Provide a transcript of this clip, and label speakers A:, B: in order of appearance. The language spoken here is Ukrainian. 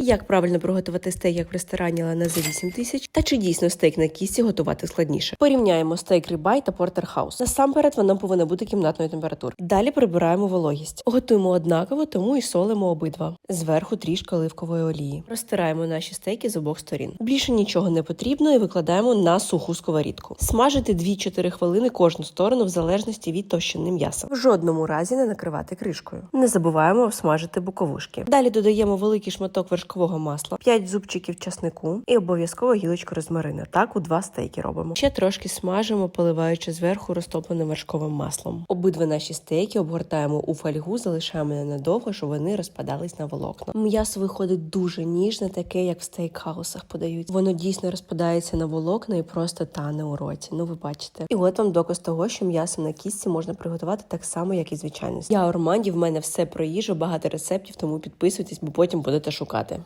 A: як правильно приготувати стейк як в ресторані, але за 8 тисяч, та чи дійсно стейк на кісті готувати складніше. Порівняємо стейк рибай та портерхаус. Насамперед вона повинна бути кімнатної температури. Далі прибираємо вологість. Готуємо однаково, тому і солимо обидва. Зверху трішки оливкової олії. Розтираємо наші стейки з обох сторін. Більше нічого не потрібно і викладаємо на суху сковорідку. Смажити 2-4 хвилини кожну сторону в залежності від товщини м'яса. В жодному разі не накривати кришкою. Не забуваємо обсмажити боковушки. Далі додаємо великий шматок вершкового масла, 5 зубчиків часнику і обов'язково гілочку розмарина. Так у два стейки робимо. Ще трошки смажимо, поливаючи зверху розтопленим вершковим маслом. Обидва наші стейки обгортаємо у фольгу, залишаємо ненадовго, щоб вони розпадались на волокна. М'ясо виходить дуже ніжне, таке як в стейкхаусах подають. Воно дійсно розпадається на волокна і просто тане у роті. Ну ви бачите. І от вам доказ того, що м'ясо на кістці можна приготувати так само, як і звичайно. Я Орманді, в мене все про їжу, багато рецептів, тому підписуйтесь, бо потім будете шукати.